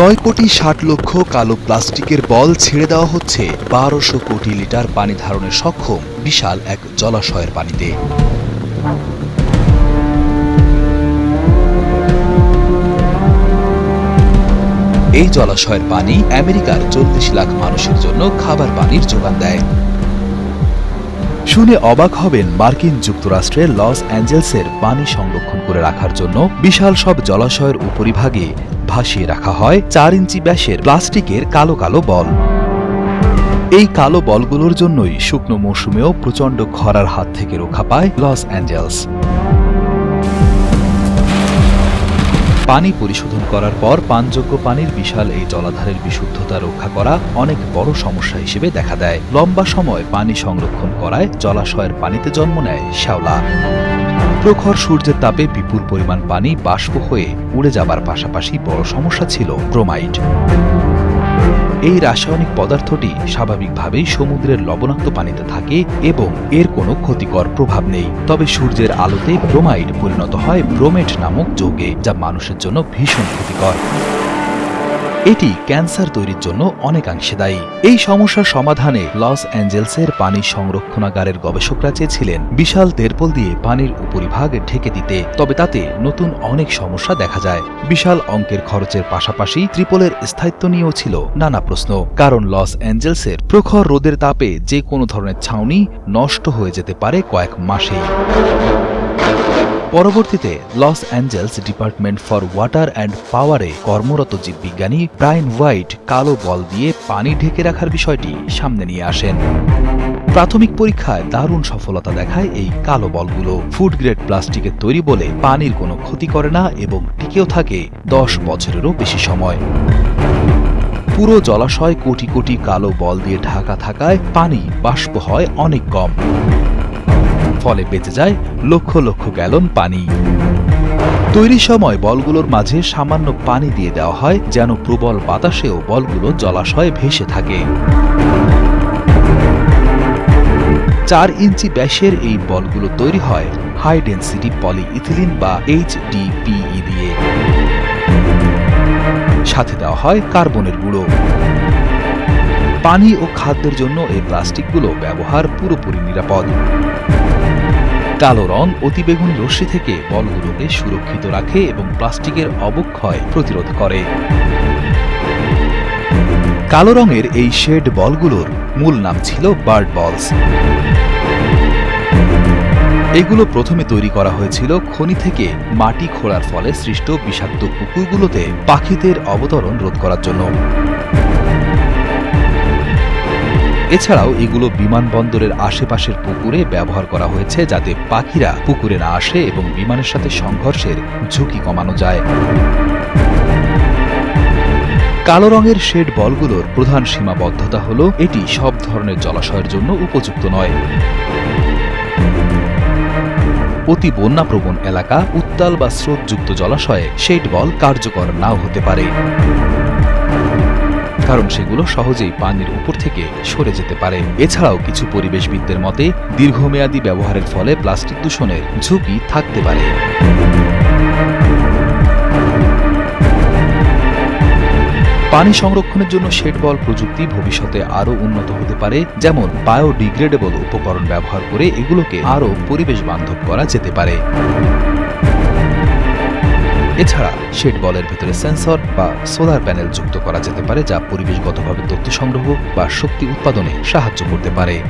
নয় কোটি ষাট লক্ষ কালো প্লাস্টিকের বল ছেড়ে দেওয়া হচ্ছে। বারোশো কোটি লিটার পানি ধারণে সক্ষম বিশাল এক জলাশয়ের পানিতে। এই জলাশয়ের পানি আমেরিকার চল্লিশ লাখ মানুষের জন্য খাবার পানির যোগান দেয়। শুনে অবাক হবেন মার্কিন যুক্তরাষ্ট্রের লস অ্যাঞ্জেলসের পানি সংরক্ষণ করে রাখার জন্য বিশাল সব জলাশয়ের উপরিভাগে ভাসিয়ে রাখা হয় চার ইঞ্চি ব্যাসের প্লাস্টিকের কালো কালো বল। এই কালো বলগুলোর জন্যই শুকনো মৌসুমেও প্রচণ্ড খরার হাত থেকে রক্ষা পায় লস অ্যাঞ্জেলস। পানি পরিশোধন করার পর পানযোগ্য পানির বিশাল এই জলাধারের বিশুদ্ধতা রক্ষা করা অনেক বড় সমস্যা হিসেবে দেখা দেয়। লম্বা সময় পানি সংরক্ষণ করায় জলাশয়ের পানিতে জন্ম নেয় শ্যাওলা। প্রখর সূর্যের তাপে বিপুল পরিমাণ পানি, বাষ্প হয়ে উড়ে যাবার পাশাপাশি বড় সমস্যা ছিল ব্রোমাইড। এই রাসায়নিক পদার্থটি স্বাভাবিকভাবেই সমুদ্রের লবণাক্ত পানিতে থাকে এবং এর কোনো ক্ষতিকর প্রভাব নেই। তবে সূর্যের আলোতে ব্রোমাইড পরিণত হয় ব্রোমেট নামক যৌগে, যা মানুষের জন্য ভীষণ ক্ষতিকর। এটি ক্যান্সার তৈরির জন্য অনেকাংশে দায়ী। এই সমস্যার সমাধানে লস অ্যাঞ্জেলসের পানি সংরক্ষণাগারের গবেষকরা চেয়েছিলেন বিশাল তেরপল দিয়ে পানির উপরিভাগ ঢেকে দিতে, তবে তাতে নতুন অনেক সমস্যা দেখা যায়। বিশাল অঙ্কের খরচের পাশাপাশি ত্রিপলের স্থায়িত্ব নিয়েও ছিল নানা প্রশ্ন। কারণ লস অ্যাঞ্জেলসের প্রখর রোদের তাপে যে কোনো ধরনের ছাউনি নষ্ট হয়ে যেতে পারে কয়েক মাসেই। পরবর্তীতে Los Angeles department for water and পাওয়ারে কর্মরত জীববিজ্ঞানী ব্রাইন হোয়াইট কালো বল দিয়ে পানি ঢেকে রাখার বিষয়টি সামনে নিয়ে আসেন। প্রাথমিক পরীক্ষায় দারুণ সফলতা দেখায় এই কালো বলগুলো। ফুড গ্রেড প্লাস্টিকের তৈরি বলে পানির কোনো ক্ষতি করে না এবং টিকেও থাকে দশ বছরেরও বেশি সময়। পুরো জলাশয় কোটি কোটি কালো বল দিয়ে ঢাকা থাকায় পানি বাষ্প হয় অনেক কম। ফলে বেঁচে যায় লক্ষ লক্ষ গ্যালন পানি। তৈরি সময় বলগুলোর মাঝে সামান্য পানি দিয়ে দেওয়া হয় যেন প্রবল বাতাসেও বলগুলো জলাশয়ে ভেসে থাকে। চার ইঞ্চি ব্যাসের এই বলগুলো তৈরি হয় হাই ডেন্সিটি পলি ইথিলিন বা এইচডিপিই দিয়ে। সাথে দেওয়া হয় কার্বনের গুঁড়ো। পানি ও খাদ্যের জন্য এই প্লাস্টিকগুলো ব্যবহার পুরোপুরি নিরাপদ। কালো রং অতিবেগুনি রশ্মি থেকে বলগুলোকে সুরক্ষিত রাখে এবং প্লাস্টিকের অবক্ষয় প্রতিরোধ করে। কালো রঙের এই শেড বলগুলোর মূল নাম ছিল বার্ড বলস। এগুলো প্রথমে তৈরি করা হয়েছিল খনি থেকে মাটি খোঁড়ার ফলে সৃষ্ট বিষাক্ত পুকুরগুলোতে পাখিদের অবতরণ রোধ করার জন্য। এছাড়াও এগুলো বিমানবন্দরের আশেপাশের পুকুরে ব্যবহার করা হয়েছে যাতে পাখিরা পুকুরে না আসে এবং বিমানের সাথে সংঘর্ষের ঝুঁকি কমানো যায়। কালো রঙের শেড বলগুলোর প্রধান সীমাবদ্ধতা হল, এটি সব ধরনের জলাশয়ের জন্য উপযুক্ত নয়। অতি বন্যাপ্রবণ এলাকা, উত্তাল বা স্রোতযুক্ত জলাশয়ে শেড বল কার্যকর নাও হতে পারে। কারণ সেগুলো সহজেই পানির উপর থেকে সরে যেতে পারে। এছাড়াও কিছু পরিবেশবিদদের মতে, দীর্ঘমেয়াদী ব্যবহারের ফলে প্লাস্টিক দূষণের ঝুঁকি থাকতে পারে। পানি সংরক্ষণের জন্য শেড বল প্রযুক্তি ভবিষ্যতে আরও উন্নত হতে পারে, যেমন বায়োডিগ্রেডেবল উপকরণ ব্যবহার করে এগুলোকে আরও পরিবেশ বান্ধব করা যেতে পারে। এছাড়া শেড বলের ভিতরে সেন্সর বা সোলার প্যানেল যুক্ত করা যেতে পারে যা পরিবেশগতভাবে তথ্য সংগ্রহ বা শক্তি উৎপাদনে সাহায্য করতে পারে।